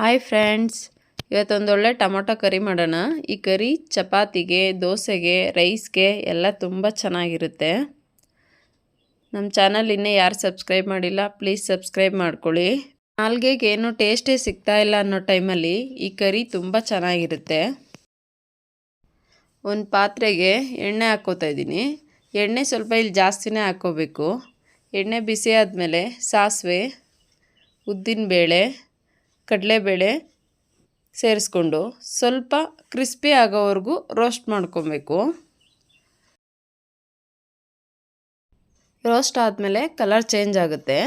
Hi friends ಇವತ್ತೊಂದೊಳ್ಳೆ tomato curry ಮಾಡೋಣ. ಈ ಕರಿ ಚಪಾತಿಗೆ, ದೋಸೆಗೆ, ರೈಸ್ಗೆ ಎಲ್ಲ ತುಂಬ ಚೆನ್ನಾಗಿರುತ್ತೆ. ನಮ್ಮ ಚಾನಲ್ ಇನ್ನೇ ಯಾರು ಸಬ್ಸ್ಕ್ರೈಬ್ ಮಾಡಿಲ್ಲ, ಪ್ಲೀಸ್ ಸಬ್ಸ್ಕ್ರೈಬ್ ಮಾಡ್ಕೊಳ್ಳಿ. ನಾಲ್ಗೆಗೆ ಏನು ಟೇಸ್ಟೇ ಸಿಗ್ತಾ ಇಲ್ಲ ಅನ್ನೋ ಟೈಮಲ್ಲಿ ಈ ಕರಿ ತುಂಬ ಚೆನ್ನಾಗಿರುತ್ತೆ. ಒಂದು ಪಾತ್ರೆಗೆ ಎಣ್ಣೆ ಹಾಕ್ಕೋತಾ ಇದ್ದೀನಿ. ಎಣ್ಣೆ ಸ್ವಲ್ಪ ಇಲ್ಲಿ ಜಾಸ್ತಿನೇ ಹಾಕ್ಕೋಬೇಕು ಎಣ್ಣೆ ಬಿಸಿ ಆದಮೇಲೆ ಸಾಸಿವೆ, ಉದ್ದಿನಬೇಳೆ ಕಡಲೆಬೇಳೆ ಸೇರಿಸ್ಕೊಂಡು ಸ್ವಲ್ಪ ಕ್ರಿಸ್ಪಿ ಆಗೋವರೆಗೂ ರೋಸ್ಟ್ ಮಾಡ್ಕೊಬೇಕು. ರೋಸ್ಟ್ ಆದಮೇಲೆ ಕಲರ್ ಚೇಂಜ್ ಆಗುತ್ತೆ.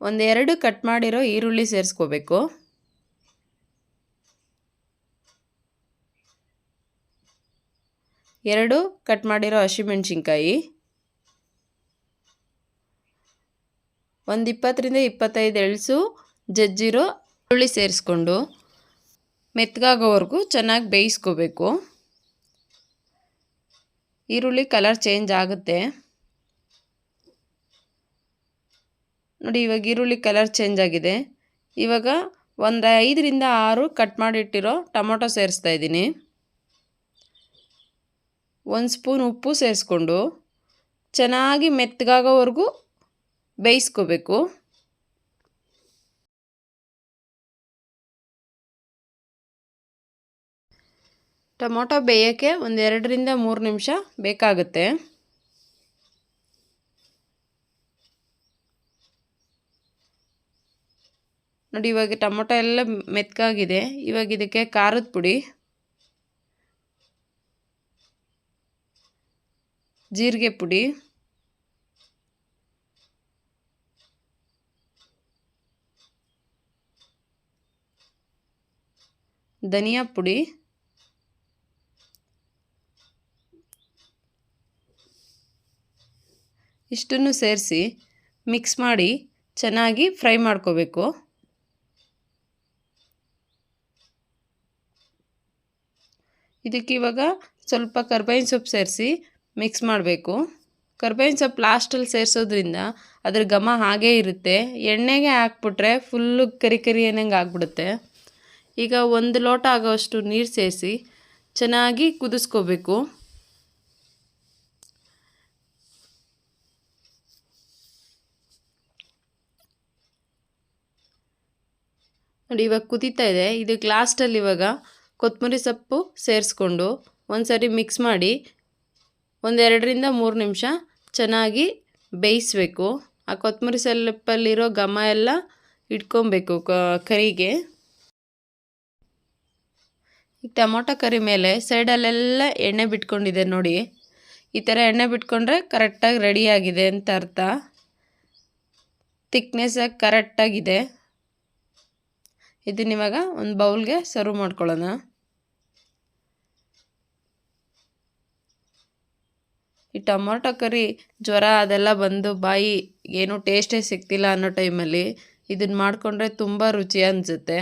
ಒಂದೆರಡು ಕಟ್ ಮಾಡಿರೋ ಈರುಳ್ಳಿ ಸೇರಿಸ್ಕೋಬೇಕು. ಎರಡು ಕಟ್ ಮಾಡಿರೋ ಹಸಿಮೆಣ್ಸಿನ್ಕಾಯಿ. ಒಂದು ಇಪ್ಪತ್ತರಿಂದ ಇಪ್ಪತ್ತೈದು ಎಳಸು, ಜಜ್ಜಿರೋ ಈರುಳ್ಳಿ ಸೇರಿಸ್ಕೊಂಡು ಮೆತ್ತಗಾಗೋವರೆಗೂ ಚೆನ್ನಾಗಿ ಬೇಯಿಸ್ಕೋಬೇಕು. ಈರುಳ್ಳಿ ಕಲರ್ ಚೇಂಜ್ ಆಗುತ್ತೆ. ನೋಡಿ ಇವಾಗ ಈರುಳ್ಳಿ ಕಲರ್ ಚೇಂಜ್ ಆಗಿದೆ. ಇವಾಗ ಒಂದು ಐದರಿಂದ ಆರು ಕಟ್ ಮಾಡಿಟ್ಟಿರೋ ಟೊಮೊಟೊ ಸೇರಿಸ್ತಾ ಇದ್ದೀನಿ. ಒಂದು ಸ್ಪೂನ್ ಉಪ್ಪು ಸೇರಿಸ್ಕೊಂಡು ಚೆನ್ನಾಗಿ ಮೆತ್ತಗಾಗೋವರೆಗೂ ಬೇಯಿಸ್ಕೋಬೇಕು. ಟೊಮೊಟೊ ಬೇಯೋಕ್ಕೆ ಒಂದು ಎರಡರಿಂದ ಮೂರು ನಿಮಿಷ ಬೇಕಾಗುತ್ತೆ. ನೋಡಿ, ಇವಾಗ ಟೊಮೊಟೊ ಎಲ್ಲ ಮೆತ್ಕಾಗಿದೆ ಇವಾಗ ಇದಕ್ಕೆ ಖಾರದ ಪುಡಿ, ಜೀರಿಗೆ ಪುಡಿ. ಧನಿಯಾ ಪುಡಿ, ಇಷ್ಟನ್ನು ಸೇರಿಸಿ ಮಿಕ್ಸ್ ಮಾಡಿ ಚೆನ್ನಾಗಿ ಫ್ರೈ ಮಾಡ್ಕೋಬೇಕು. ಇದಕ್ಕೆ ಇವಾಗ ಸ್ವಲ್ಪ ಕರ್ಬೇವಿನ ಸೊಪ್ಪು ಸೇರಿಸಿ ಮಿಕ್ಸ್ ಮಾಡಬೇಕು. ಕರ್ಬೇವಿನ ಸೊಪ್ಪು ಲಾಸ್ಟಲ್ಲಿ ಸೇರಿಸೋದ್ರಿಂದ ಅದ್ರ ಘಮ ಹಾಗೇ ಇರುತ್ತೆ. ಎಣ್ಣೆಗೆ ಹಾಕ್ಬಿಟ್ರೆ ಫುಲ್ಲು ಕರಿ ಕರಿ ಏನಂಗೆ ಆಗ್ಬಿಡುತ್ತೆ. ಈಗ ಒಂದು ಲೋಟ ಆಗೋವಷ್ಟು ನೀರು ಸೇರಿಸಿ ಚೆನ್ನಾಗಿ ಕುದಿಸ್ಕೋಬೇಕು. ನೋಡಿ, ಇವಾಗ ಕುದೀತಾ ಇದೆ. ಇದಕ್ಕೆ ಲಾಸ್ಟಲ್ಲಿ ಇವಾಗ ಕೊತ್ತಂಬರಿ ಸೊಪ್ಪು ಸೇರಿಸ್ಕೊಂಡು ಒಂದು ಸರಿ ಮಿಕ್ಸ್ ಮಾಡಿ ಒಂದೆರಡರಿಂದ ಮೂರು ನಿಮಿಷ ಚೆನ್ನಾಗಿ ಬೇಯಿಸ್ಬೇಕು. ಆ ಕೊತ್ತಂಬರಿ ಸೊಪ್ಪಲ್ಲಿರೋ ಘಮ ಎಲ್ಲ ಇಟ್ಕೊಬೇಕು ಕರಿಗೆ. ಈಗ ಟೊಮೊಟೊ ಕರಿ ಮೇಲೆ ಸೈಡಲ್ಲೆಲ್ಲ ಎಣ್ಣೆ ಬಿಟ್ಕೊಂಡಿದೆ ನೋಡಿ. ಈ ಥರ ಎಣ್ಣೆ ಬಿಟ್ಕೊಂಡ್ರೆ ಕರೆಕ್ಟಾಗಿ ರೆಡಿಯಾಗಿದೆ ಅಂತ ಅರ್ಥ. ತಿಕ್ನೆಸ್ಸಾಗಿ ಕರೆಕ್ಟಾಗಿದೆ. ಇದನ್ನ ಇವಾಗ ಒಂದು ಬೌಲ್ಗೆ ಸರ್ವ್ ಮಾಡ್ಕೊಳ್ಳೋಣ. ಈ ಟೊಮೊಟೊ ಕರಿ ಜ್ವರ ಅದೆಲ್ಲ ಬಂದು ಬಾಯಿ ಏನು ಟೇಸ್ಟೇ ಸಿಗ್ತಿಲ್ಲ ಅನ್ನೋ ಟೈಮಲ್ಲಿ ಇದನ್ನು ಮಾಡಿಕೊಂಡ್ರೆ ತುಂಬ ರುಚಿ ಅನಿಸುತ್ತೆ.